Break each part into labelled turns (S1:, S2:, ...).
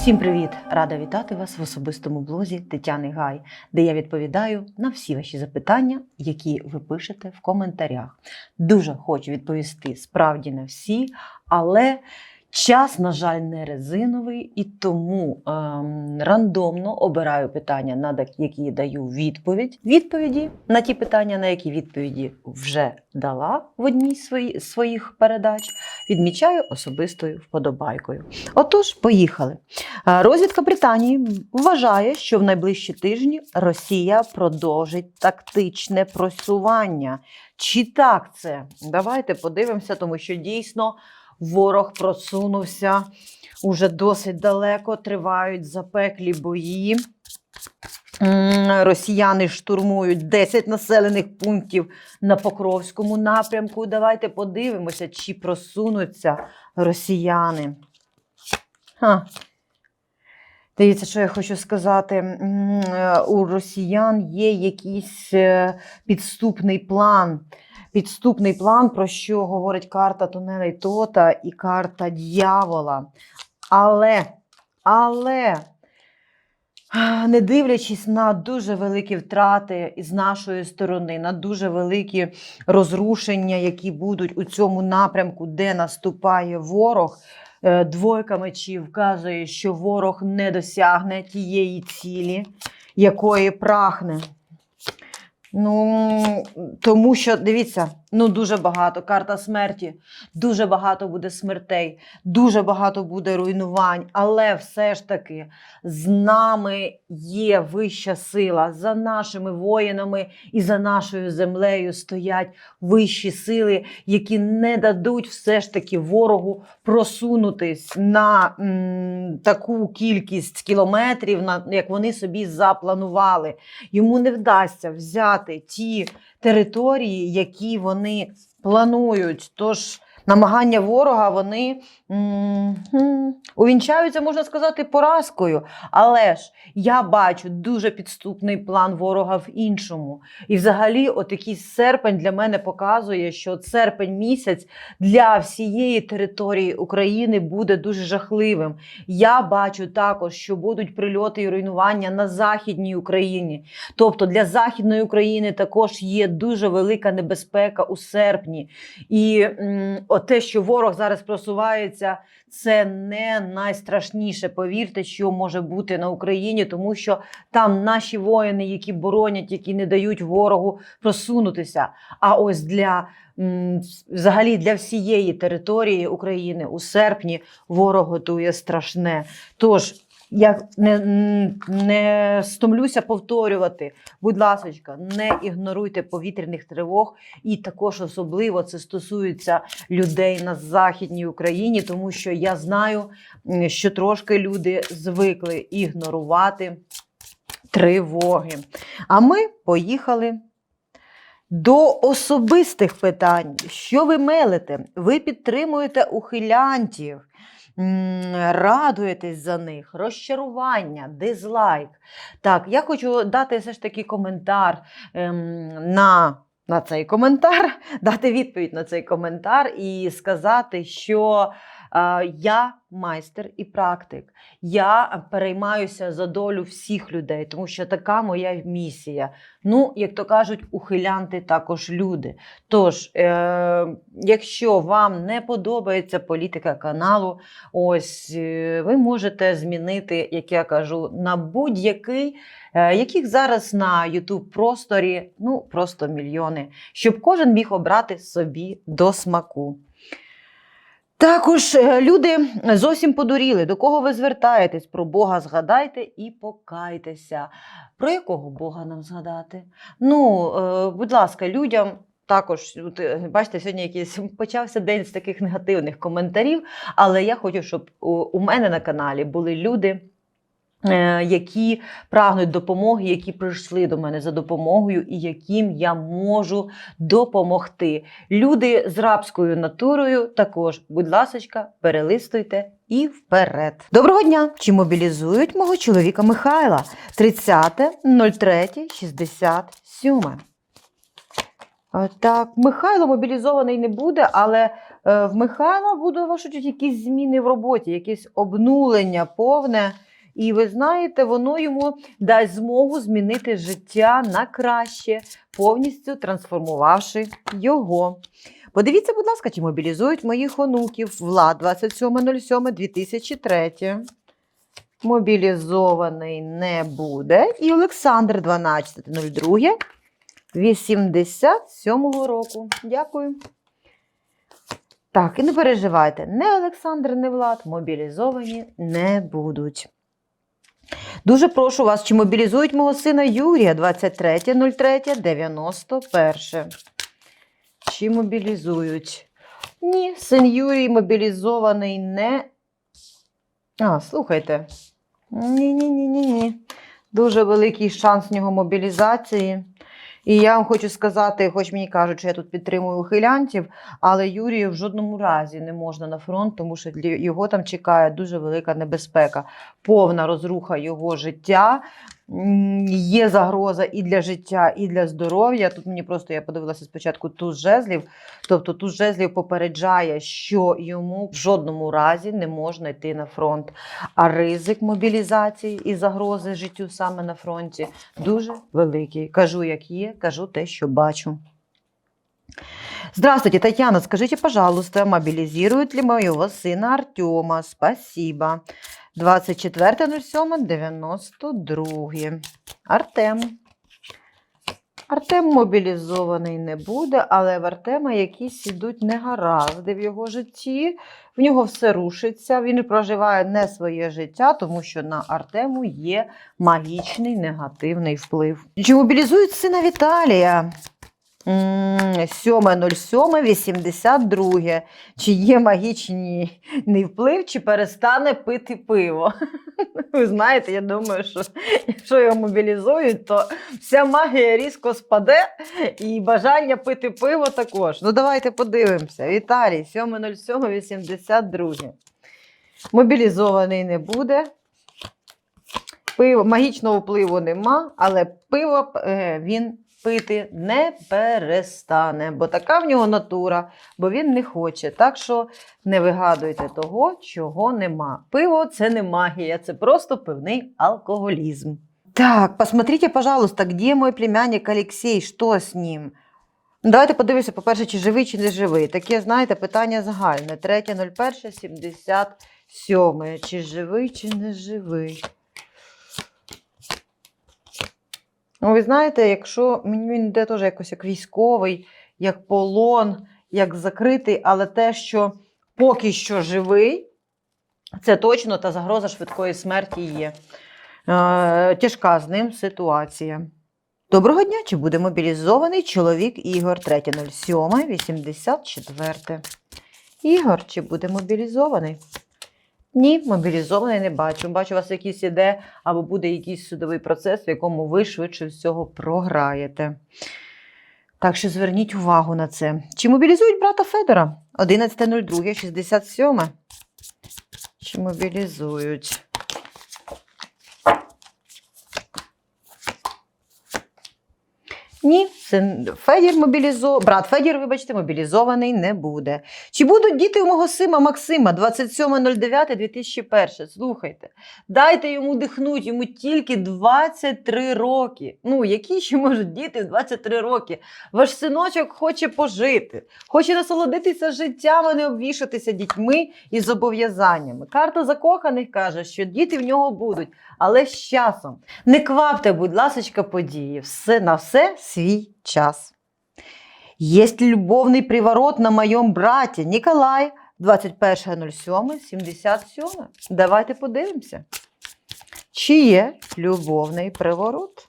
S1: Всім привіт! Рада вітати вас в особистому блозі Тетяни Гай, де я відповідаю на всі ваші запитання, які ви пишете в коментарях. Дуже хочу відповісти справді на всі, але час, на жаль, не резиновий, і тому ем, рандомно обираю питання, на які даю відповідь. Відповіді на ті питання, на які відповіді вже дала в одній з свої- своїх передач, відмічаю особистою вподобайкою. Отож, поїхали. Е, Розвідка Британії вважає, що в найближчі тижні Росія продовжить тактичне просування. Чи так це? Давайте подивимося, тому що дійсно ворог просунувся уже досить далеко, тривають запеклі бої. Росіяни штурмують 10 населених пунктів на Покровському напрямку. Давайте подивимося, чи просунуться росіяни. Ха. Дивіться, що я хочу сказати. Е, У росіян є якийсь е, підступний план. Підступний план, про що говорить карта Тунелей Тота і карта дьявола. Але, але, не дивлячись на дуже великі втрати з нашої сторони, на дуже великі розрушення, які будуть у цьому напрямку, де наступає ворог, двойка мечів вказує, що ворог не досягне тієї цілі, якої прагне. Ну, тому що дивіться, ну дуже багато карта смерті, дуже багато буде смертей, дуже багато буде руйнувань, але все ж таки з нами є вища сила. За нашими воїнами і за нашою землею стоять вищі сили, які не дадуть все ж таки ворогу просунутись на м, таку кількість кілометрів, на як вони собі запланували. Йому не вдасться взяти ті території, які вони планують. Тож намагання ворога вони увінчаються, можна сказати, поразкою. Але ж я бачу дуже підступний план ворога в іншому. І взагалі, отакий серпень для мене показує, що серпень місяць для всієї території України буде дуже жахливим. Я бачу також, що будуть прильоти і руйнування на Західній Україні. Тобто для Західної України також є дуже велика небезпека у серпні. І те, що ворог зараз просувається, це не найстрашніше. Повірте, що може бути на Україні, тому що там наші воїни, які боронять, які не дають ворогу просунутися. А ось для взагалі для всієї території України у серпні ворог готує страшне. Тож я не, не стомлюся повторювати. Будь ласка, не ігноруйте повітряних тривог, і також особливо це стосується людей на західній Україні, тому що я знаю, що трошки люди звикли ігнорувати тривоги. А ми поїхали. До особистих питань. Що ви мелите? Ви підтримуєте ухилянтів, радуєтесь за них, розчарування, дизлайк. Так, я хочу дати все ж таки коментар ем, на, на цей коментар, дати відповідь на цей коментар і сказати, що я майстер і практик. Я переймаюся за долю всіх людей, тому що така моя місія. Ну, як то кажуть, ухилянти також люди. Тож, е, якщо вам не подобається політика каналу, ось е, ви можете змінити, як я кажу, на будь-який, е, яких зараз на youtube просторі ну просто мільйони, щоб кожен міг обрати собі до смаку. Також е, люди зовсім подуріли. До кого ви звертаєтесь? Про Бога згадайте і покайтеся. Про якого Бога нам згадати? Ну, е, будь ласка, людям. Також, е, бачите, сьогодні якийсь почався день з таких негативних коментарів, але я хочу, щоб у, мене на каналі були люди, які прагнуть допомоги, які прийшли до мене за допомогою і яким я можу допомогти. Люди з рабською натурою також, будь ласочка, перелистуйте і вперед. Доброго дня! Чи мобілізують мого чоловіка Михайла? 30.03.67. Е, Так, Михайло мобілізований не буде, але е, в Михайла будуть ваші якісь зміни в роботі, якесь обнулення повне. І ви знаєте, воно йому дасть змогу змінити життя на краще, повністю трансформувавши його. Подивіться, будь ласка, чи мобілізують моїх онуків Влад 27.07.2003. Мобілізований не буде. І Олександр 12.02. 87-го року. Дякую. Так, і не переживайте, не Олександр, не Влад мобілізовані не будуть. Дуже прошу вас, чи мобілізують мого сина Юрія 23.03.91. Чи мобілізують? Ні, син Юрій мобілізований не. А, слухайте. Ні-ні-ні-ні. Дуже великий шанс в нього мобілізації. І я вам хочу сказати, хоч мені кажуть, що я тут підтримую ухилянтів, але Юрію в жодному разі не можна на фронт, тому що його там чекає дуже велика небезпека, повна розруха його життя. Є загроза і для життя, і для здоров'я. Тут мені просто я подивилася спочатку туз жезлів. Тобто туз жезлів попереджає, що йому в жодному разі не можна йти на фронт. А ризик мобілізації і загрози життю саме на фронті дуже великий. Кажу, як є, кажу те, що бачу. Здравствуйте, Татьяна, скажите, пожалуйста, мобилизируют ли моего сына Артема? Спасибо. 24.07.92. Артем. Артем мобілізований не буде, але в Артема якісь ідуть негаразди в його житті. В нього все рушиться, він проживає не своє життя, тому що на Артему є магічний негативний вплив. Чи мобілізують сина Віталія? М, 7.07.82. Чи є магічний вплив, чи перестане пити пиво? Ви знаєте, я думаю, що якщо його мобілізують, то вся магія різко спаде і бажання пити пиво також. Ну, давайте подивимося. Віталій, 7.07.82. Мобілізований не буде. Пиво, магічного впливу нема, але пиво е, він пити не перестане, бо така в нього натура, бо він не хоче. Так що не вигадуйте того, чого нема. Пиво це не магія, це просто пивний алкоголізм. Так, посмотрите, пожалуйста, где мой племянник Алексей, що з ним? Давайте подивимося, по-перше, чи живий, чи не живий. Таке, знаєте, питання загальне. 3.01.77. Чи живий, чи не живий? Ну, ви знаєте, якщо мені він йде теж якось як військовий, як полон, як закритий, але те, що поки що живий, це точно та загроза швидкої смерті є. Е, тяжка з ним ситуація. Доброго дня! Чи буде мобілізований чоловік Ігор 3.07.84? Ігор, чи буде мобілізований? Ні, мобілізований не бачу. Бачу, у вас якийсь іде або буде якийсь судовий процес, в якому ви швидше всього програєте. Так що зверніть увагу на це. Чи мобілізують брата Федора? 11.02.67. Чи мобілізують? Ні, син Федір мобілізо... брат Федір, вибачте, мобілізований не буде. Чи будуть діти у мого сина Максима 27.09.2001? Слухайте, дайте йому дихнуть, йому тільки 23 роки. Ну, які ще можуть діти в 23 роки? Ваш синочок хоче пожити, хоче насолодитися життям, а не обвішатися дітьми і зобов'язаннями. Карта закоханих каже, що діти в нього будуть, але з часом. Не квапте, будь ласочка, події. Все на все свій час. Есть любовний приворот на моєму браті Ніколай 21.07.77. Давайте подивимося. Чи є любовний приворот?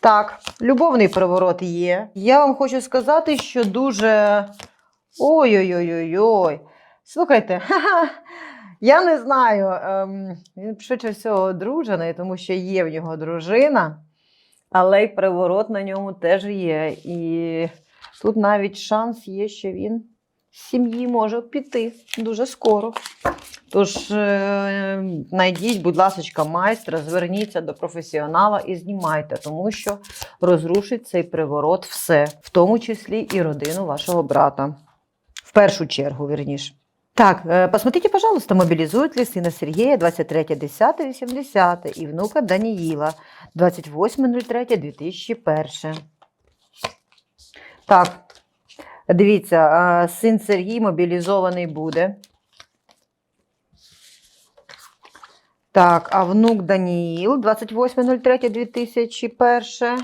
S1: Так, любовний приворот є. Я вам хочу сказати, що дуже. Ой-ой-ой-ой-ой. Слухайте, ха-ха, я не знаю. Ем, він швидше всього одружений, тому що є в нього дружина, але й приворот на ньому теж є. І тут навіть шанс є, що він з сім'ї може піти дуже скоро. Тож е, знайдіть, будь ласка, майстра, зверніться до професіонала і знімайте, тому що розрушить цей приворот все, в тому числі і родину вашого брата. В першу чергу, вірніше. Так, э, посмотрите, пожалуйста, мобилизуют ли сына Сергея 23.10.80 и внука Даниила 28.03.2001. Так, дивіться, син Сергій мобілізований буде. Так, а внук Даніїл 28.03.2001.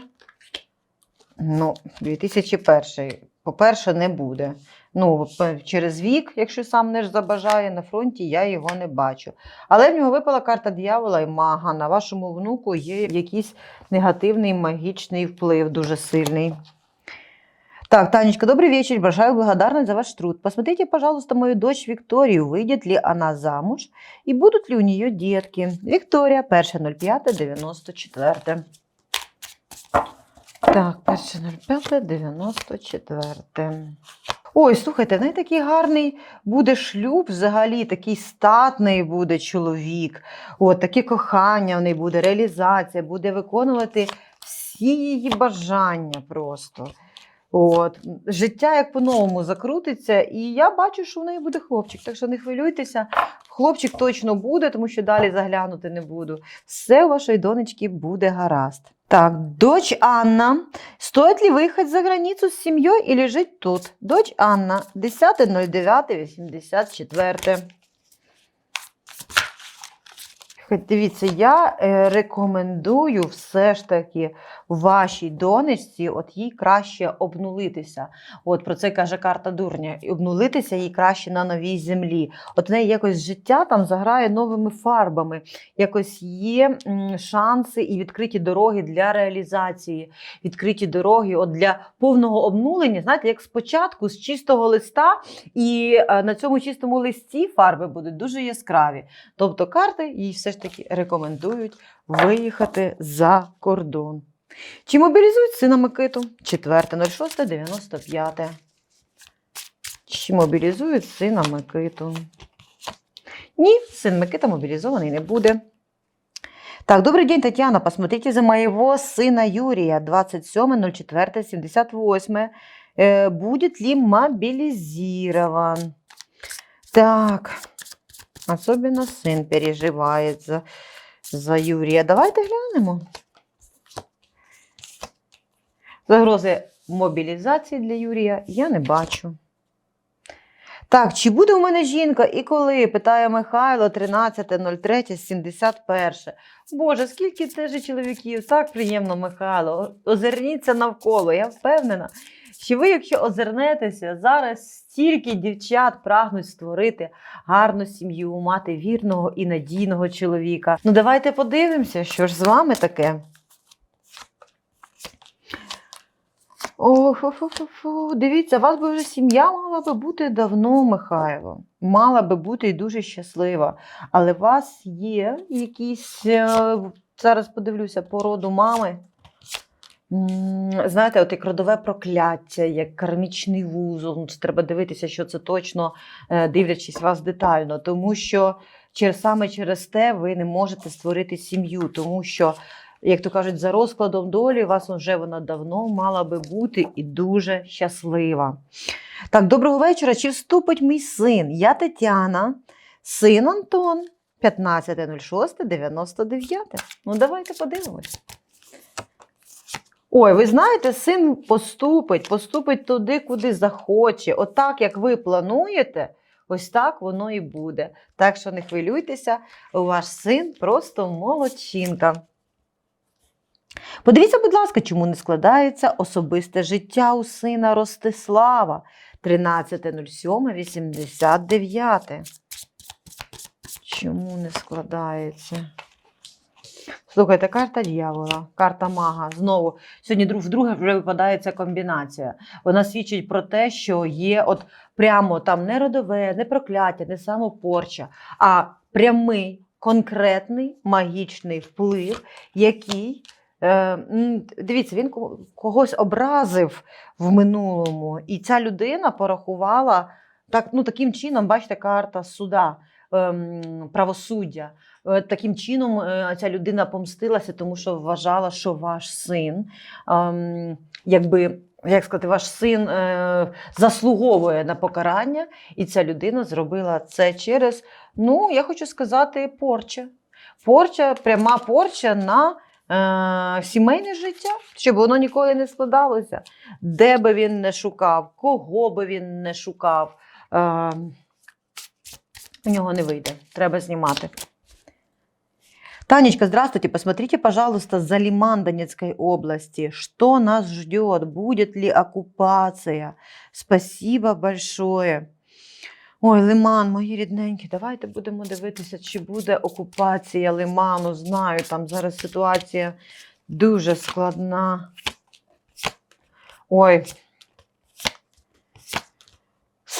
S1: Ну, 2001. По-перше, не буде. Ну, через вік, якщо сам не забажає, на фронті я його не бачу. Але в нього випала карта диявола і мага. На вашому внуку є якийсь негативний магічний вплив, дуже сильний. Так, Танечка, добрый вечер. Большая благодарность за ваш труд. Посмотрите, пожалуйста, мою дочь Викторию. Выйдет ли она замуж и будут ли у нее детки? Виктория, 1.05.94. Так, 1.05.94. Ой, слухайте, в неї такий гарний буде шлюб взагалі, такий статний буде чоловік. От, таке кохання в неї буде, реалізація, буде виконувати всі її бажання просто. От, життя як по-новому закрутиться, і я бачу, що в неї буде хлопчик. Так що не хвилюйтеся, хлопчик точно буде, тому що далі заглянути не буду. Все у вашої донечки буде гаразд. Так, дочь Анна. Стоит ли выехать за границу с семьей или жить тут? Дочь Анна, 10.09.84. Дивіться, я е, рекомендую все ж таки вашій донечці, от їй краще обнулитися. От про це каже карта дурня. І обнулитися їй краще на новій землі. От в неї якось життя там заграє новими фарбами, якось є шанси і відкриті дороги для реалізації, відкриті дороги от для повного обнулення. Знаєте, як спочатку з чистого листа, і е, на цьому чистому листі фарби будуть дуже яскраві. Тобто карти їй все ж таки рекомендують виїхати за кордон. Чи мобілізують сина Микиту? 4.06.95. Чи мобілізують сина Микиту? Ні, син Микита мобілізований не буде. Так, добрый день, Татьяна. Посмотрите за моего сына Юрия, 27.04.78. Э, будет ли мобилизирован? Так, особенно сын переживает за, за Юрія. Давайте глянемо. Загрози мобілізації для Юрія я не бачу. Так, чи буде у мене жінка і коли? питає Михайло 13.03.71. Боже, скільки це чоловіків? Так приємно, Михайло. Озирніться навколо. Я впевнена, що ви, якщо озирнетеся, зараз стільки дівчат прагнуть створити гарну сім'ю, мати вірного і надійного чоловіка. Ну, давайте подивимося, що ж з вами таке. О, фу-фу-фу-фу. Дивіться, у вас би вже сім'я мала би бути давно, Михайло. Мала би бути і дуже щаслива. Але у вас є якісь, е, зараз подивлюся, по роду мами. Знаєте, от як родове прокляття, як кармічний вузол. Ну, це треба дивитися, що це точно, е, дивлячись вас детально. Тому що через, саме через те ви не можете створити сім'ю, тому що як то кажуть, за розкладом долі, вас вже вона давно мала би бути і дуже щаслива. Так, доброго вечора. Чи вступить мій син? Я Тетяна, син Антон, 15.06.99. Ну, давайте подивимось. Ой, ви знаєте, син поступить, поступить туди, куди захоче. Отак, як ви плануєте, ось так воно і буде. Так що не хвилюйтеся, ваш син просто молодчинка. Подивіться, будь ласка, чому не складається особисте життя у сина Ростислава 13.07.89. Чому не складається? Слухайте, карта дьявола, карта мага. Знову сьогодні друг- вдруге вже випадає ця комбінація. Вона свідчить про те, що є от прямо там не родове, не прокляття, не самопорча, а прямий конкретний магічний вплив, який Е, дивіться, він когось образив в минулому, і ця людина порахувала Так, ну, таким чином, бачите, карта суда, правосуддя. Е, Таким чином е, ця людина помстилася, тому що вважала, що ваш син, ем, якби, як сказати, ваш син е, заслуговує на покарання, і ця людина зробила це через, ну, я хочу сказати, порча. Порча, пряма порча на сімейне життя, щоб воно ніколи не складалося. Де би він не шукав, кого би він не шукав. У нього не вийде. Треба знімати. Танечка, здравствуйте. Посмотрите, пожалуйста, за Лиман Донецкой области. Что нас ждет? Будет ли оккупация? Спасибо большое. Ой, Лиман, мої рідненькі, давайте будемо дивитися, чи буде окупація Лиману. Знаю, там зараз ситуація дуже складна. Ой.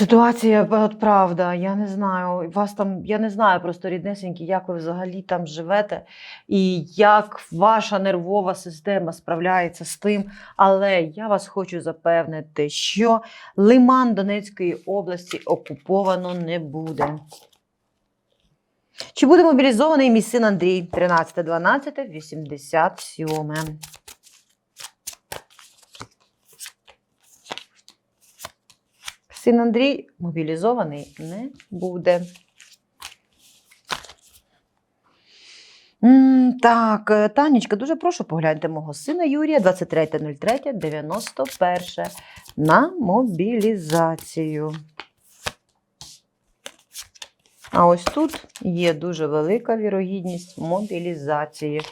S1: Ситуація, от правда, я не знаю. Вас там, я не знаю просто ріднесенькі, як ви взагалі там живете, і як ваша нервова система справляється з тим. Але я вас хочу запевнити, що Лиман Донецької області окуповано не буде. Чи буде мобілізований мій син Андрій 13.12.87? Син Андрій мобілізований не буде. Так, е, Танечка, дуже прошу погляньте мого сина Юрія 23.03.91 на мобілізацію. А ось тут є дуже велика вірогідність мобілізації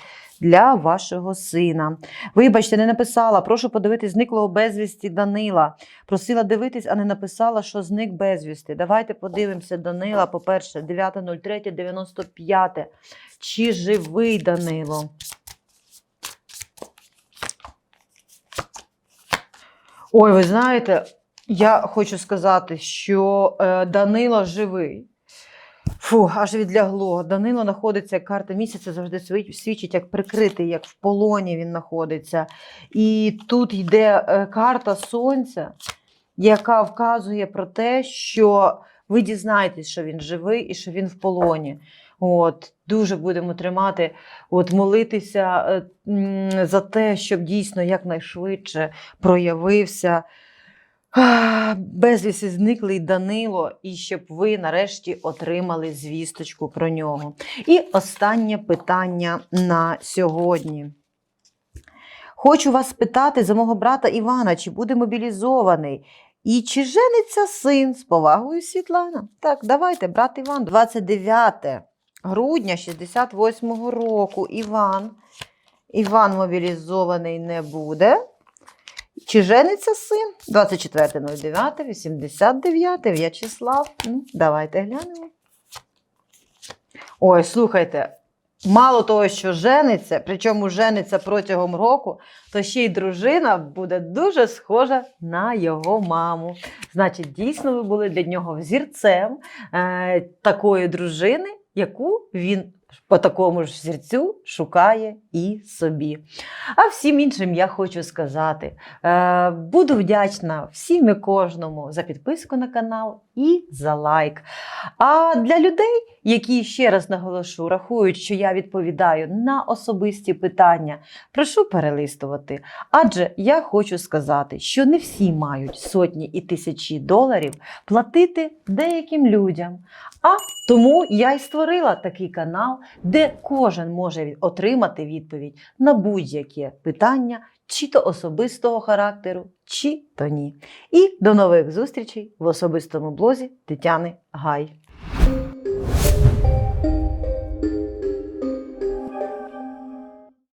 S1: для вашого сина. Вибачте, не написала. Прошу подивитись зниклого безвісті Данила. Просила дивитись, а не написала, що зник безвісти. Давайте подивимося Данила. По-перше, 9.03.95. Чи живий Данило? Ой, ви знаєте, я хочу сказати, що е, Данило живий. Фу, аж відлягло. Данило знаходиться, карта місяця завжди свідчить, як прикритий, як в полоні він знаходиться. І тут йде е, карта сонця, яка вказує про те, що ви дізнаєтесь, що він живий і що він в полоні. От, дуже будемо тримати, от, молитися е, за те, щоб дійсно якнайшвидше проявився а, безвісти зниклий Данило, і щоб ви нарешті отримали звісточку про нього. І останнє питання на сьогодні. Хочу вас спитати за мого брата Івана, чи буде мобілізований? І чи жениться син з повагою Світлана? Так, давайте, брат Іван, 29 грудня 68-го року. Іван. Іван мобілізований не буде. Чи жениться син? 24.09.89 В'ячеслав. Ну, давайте глянемо. Ой, слухайте, мало того, що жениться, причому жениться протягом року, то ще й дружина буде дуже схожа на його маму. Значить, дійсно, ви були для нього взірцем е, такої дружини, яку він по такому ж серцю шукає і собі. А всім іншим я хочу сказати: е, буду вдячна всім і кожному за підписку на канал і за лайк. А для людей, які ще раз наголошу, рахують, що я відповідаю на особисті питання, прошу перелистувати. Адже я хочу сказати, що не всі мають сотні і тисячі доларів платити деяким людям. А тому я й створила такий канал, де кожен може отримати відповідь на будь-яке питання, чи то особистого характеру, чи то ні. І до нових зустрічей в особистому блозі Тетяни Гай.